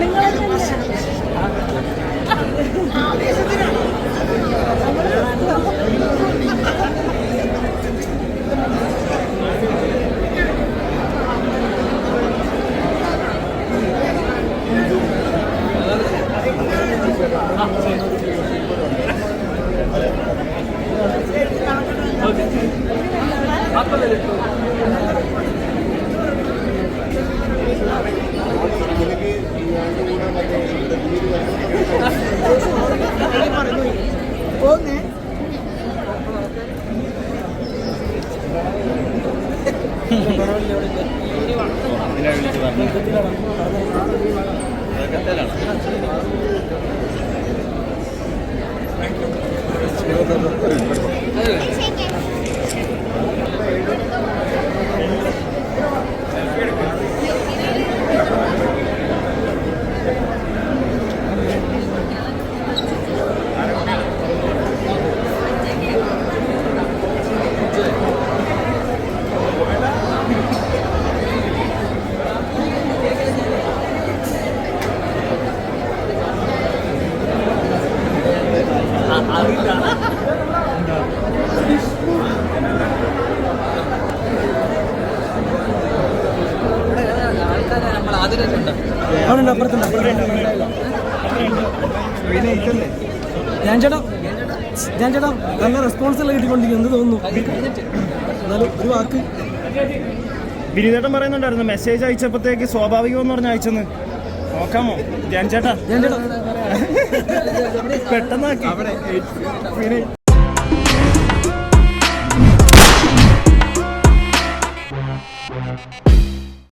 നിങ്ങൾ പോന്നേ. അവിടെ അപ്പുറത്തുണ്ട് ഞാൻ ചേട്ടാ ഞാൻ ചേട്ടാ നല്ല റെസ്പോൺസ് എല്ലാം കിട്ടിക്കൊണ്ടിരിക്കും എന്ത് തോന്നുന്നു. എന്നാലും ഒരു വാക്ക്. ബിരിദേട്ടൻ പറയുന്നുണ്ടായിരുന്നു മെസ്സേജ് അയച്ചപ്പോഴത്തേക്ക് സ്വാഭാവികമെന്ന് പറഞ്ഞ അയച്ചെന്ന്. നോക്കാമോ? ഞാൻ ചേട്ടാ പെട്ടെന്നാക്കി. ചേട്ടാ